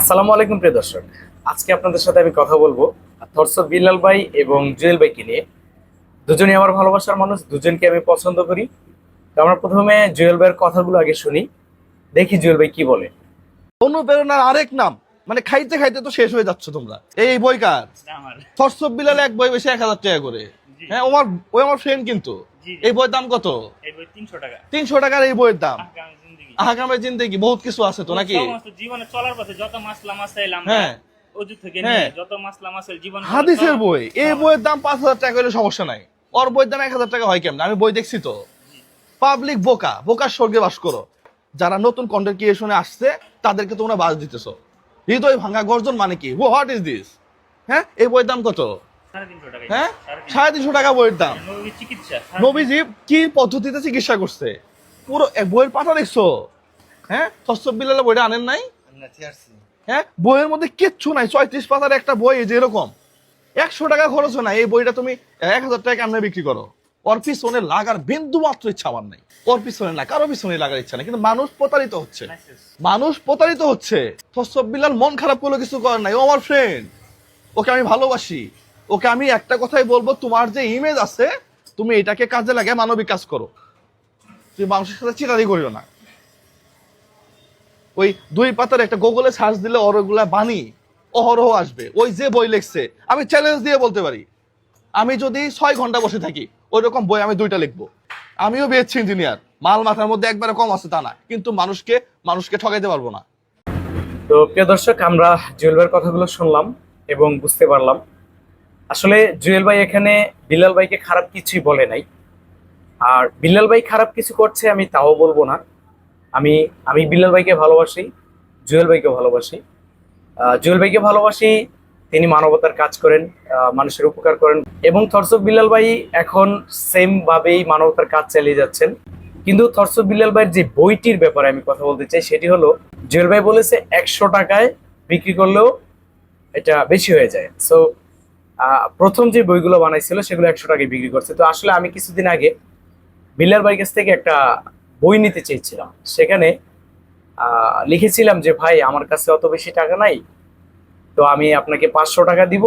আসসালামু আলাইকুম প্রিয় দর্শক। আজকে আপনাদের সাথে আমি কথা বলব থরস বিল্লাল ভাই এবং জুয়েল ভাইকে নিয়ে। দুজনই আমার ভালোবাসার মানুষ দুজনকে আমি পছন্দ করি। তো আমরা প্রথমে জুয়েল ভাইয়ের কথাগুলো আগে শুনি দেখি জুয়েল ভাই কি বলে। অনুপ্রেরণার আরেক নাম মানে খাইতে খাইতে তো শেষ হয়ে যাচ্ছ তোমরা। এই বই কার আমার। ফরসব বিলালে এক বই বেশি এক হাজার টাকা করে। হ্যাঁ ওর ওই আমার ফ্রেন্ড কিন্তু। এই বইয়ের দাম কত? এই বই তিনশো টাকা। তিনশো টাকার এই বইয়ের দাম। আহকাম জিন্দেগি আগামী বহুত কিছু আছে তো নাকি? জীবনে চলার পথে যত মাসলা মাসাইল আমরা হ্যাঁ। অজু থেকে হ্যাঁ। নিয়ে যত মাসলা মাসাইল জীবন হাদিসের বই। এই বইয়ের দাম পাঁচ হাজার টাকা হলে সমস্যা নাই। ওর বইয়ের দাম এক হাজার টাকা হয় কেমন? আমি বই দেখছি তো। পাবলিক বোকা বোকার স্বর্গে বাস করো। যারা নতুন কন্টেন্ট ক্রিয়েশনে আসছে তাদেরকে তোমরা বাস দিতেছো। হৃদয় ভাঙা গর্জন মানে কি? হোয়াট ইজ দিস হ্যাঁ? এই বইয়ের দাম কত? সাড়ে তিনশো টাকা হ্যাঁ? সাড়ে তিনশো। টাকা বইয়ের দাম। নবী নবীজি কি পদ্ধতিতে চিকিৎসা করছে? পুরো বইয়ের পাতা দেখছ? হ্যাঁ? সস্ত বিলালে বইটা আনেন নাই? হ্যাঁ? বইয়ের মধ্যে কিচ্ছু নাই ছয়ত্রিশ পাতার একটা বই এই যে এরকম। একশো টাকা খরচ না এই বইটা তুমি এক হাজার টাকা কেমনে বিক্রি করো? ওর পিছনে লাগার বিন্দু মাত্র ইচ্ছা আমার নাই। ওর পিছনে না কারও পিছনে লাগার ইচ্ছা নেই কিন্তু মানুষ প্রতারিত হচ্ছে। মানুষ প্রতারিত হচ্ছে। সস্ত বিলাল মন খারাপ করলে কিছু করার নাই। ও আমার ফ্রেন্ড ওকে আমি ভালোবাসি। ওকে আমি একটা কথাই বলব তোমার যে ইমেজ আছে তুমি এটাকে কাজে লাগে মানবিক কাজ করো। তুমি মানুষের সাথে চিটারি করিও না। ওই দুই পাতার একটা গুগলে সার্চ দিলে ওর ওগুলা বাণী অহরহ আসবে। ওই যে বই লিখছে, আমি চ্যালেঞ্জ দিয়ে বলতে পারি। আমি যদি ছয় ঘণ্টা বসে থাকি ওই রকম বই আমি দুইটা লিখব। আমিও বিএসসি ইঞ্জিনিয়ার মাল মাথার মধ্যে একবারে কম আছে তা না, কিন্তু মানুষকে মানুষকে ঠকাইতে পারব না। তো প্রিয় দর্শক, আমরা জুয়েল ভাইয়ের কথাগুলো শুনলাম এবং বুঝতে পারলাম। আসলে জুয়েল ভাই এখানে বিলাল ভাইকে খারাপ কিছুই বলে নাই। আর বিল্লাল ভাই খারাপ কিছু করছে, আমি তাও বলব না। আমি আমি বিল্লাল ভাইকে ভালোবাসি, জুয়েল ভাইকে ভালোবাসি। জুয়েল ভাইকে ভালোবাসি, তিনি মানবতার কাজ করেন মানুষের উপকার করেন। এবং থরসব বিল্লাল ভাই এখন সেম ভাবেই মানবতার কাজ চালিয়ে যাচ্ছেন। কিন্তু থরসব বিল্লাল ভাইয়ের যে বইটির ব্যাপারে আমি কথা বলতে চাই, সেটি হলো, জুয়েল ভাই বলেছে একশো টাকায় বিক্রি করলেও এটা বেশি হয়ে যায়। সো প্রথম যে বইগুলো বানাইছিল, সেগুলো একশো টাকায় বিক্রি করছে। তো আসলে আমি কিছুদিন আগে ভাইয়ের কাছ থেকে একটা বই নিতে চেয়েছিলাম। সেখানে লিখেছিলাম যে, ভাই, আমার কাছে অত বেশি টাকা নাই, তো আমি আপনাকে পাঁচশো টাকা দিব।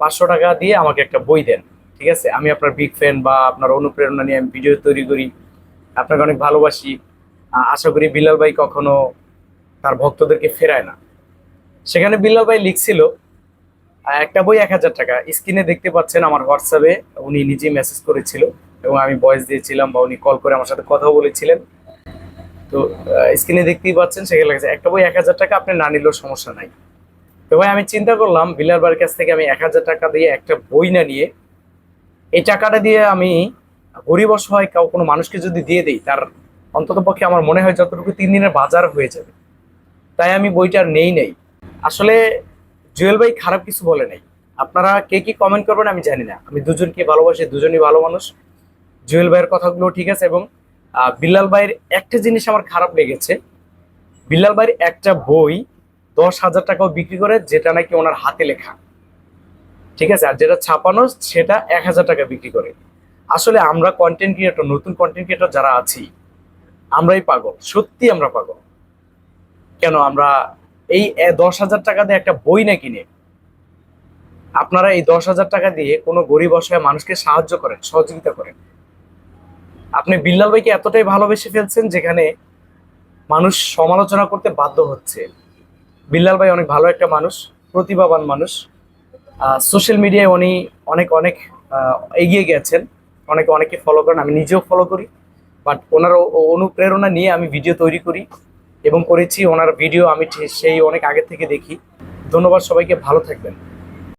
পাঁচশো টাকা দিয়ে আমাকে একটা বই দেন, ঠিক আছে? আমি আপনার বিগ ফ্যান বা আপনার অনুপ্রেরণা নিয়ে আমি ভিডিও তৈরি করি। আপনাকে অনেক ভালোবাসি। আশা করি বিল্লাল ভাই কখনো তার ভক্তদেরকে ফেরায় না। সেখানে বিল্লাল ভাই লিখছিল একটা বই এক হাজার টাকা। স্ক্রিনে দেখতে পাচ্ছেন আমার হোয়াটসঅ্যাপে উনি নিজেই মেসেজ করেছিল এবং আমি ভয়েস দিয়েছিলাম বা উনি কল করে আমার সাথে কথাও বলেছিলেন। তো স্ক্রিনে দেখতেই পাচ্ছেন, সেখানে লেগেছে একটা বই এক হাজার টাকা, আপনি না নিলেও সমস্যা নাই। তো ভাই, আমি চিন্তা করলাম বিলাল ভাইয়ের কাছ থেকে আমি এক হাজার টাকা দিয়ে একটা বই না নিয়ে, এই টাকাটা দিয়ে আমি গরিব অসহায় কাউ, কোনো মানুষকে যদি দিয়ে দিই, তার অন্তত পক্ষে আমার মনে হয় যতটুকু তিন দিনের বাজার হয়ে যাবে। তাই আমি বইটা নেই নেই। আসলে জুয়েল ভাই খারাপ কিছু বলে নাই। আপনারা কে কি কমেন্ট করবেন আমি জানি না। আমি দুজনকে ভালোবাসি, দুজনই ভালো মানুষ। জুয়েল ভাইয়ের কথাগুলো ঠিক আছে এবং বিল্লাল ভাইয়ের একটা জিনিস আমার খারাপ লেগেছে। বিল্লাল ভাইয়ের একটা বই দশ হাজার টাকাও বিক্রি করে, যেটা নাকি ওনার হাতে লেখা। ঠিক আছে? আর যেটা ছাপানো, সেটা এক হাজার টাকা বিক্রি করে। আসলে আমরা কন্টেন্ট ক্রিয়েটর নতুন কন্টেন্ট ক্রিয়েটর যারা আছি, আমরাই পাগল। সত্যি আমরা পাগল। কেন? আমরা এই দশ হাজার টাকা দিয়ে একটা বই না কিনে আপনারা এই দশ হাজার টাকা দিয়ে কোনো গরিব অসহায় মানুষকে সাহায্য করেন, সহযোগিতা করেন। আপনি বিল্লাল ভাইকে এতটাই ভালোবেসে ফেলছেন যেখানে মানুষ সমালোচনা করতে বাধ্য হচ্ছে। বিল্লাল ভাই অনেক ভালো একটা মানুষ, প্রতিভাবান মানুষ। সোশ্যাল মিডিয়ায় উনি অনেক অনেক এগিয়ে গেছেন। অনেকে অনেকে ফলো করেন, আমি নিজেও ফলো করি। বাট ওনার অনুপ্রেরণা নিয়ে আমি ভিডিও তৈরি করি। এবং করেছি ওনার ভিডিও আমি সেই অনেক আগে থেকে দেখি। ধন্যবাদ সবাইকে ভালো থাকবেন।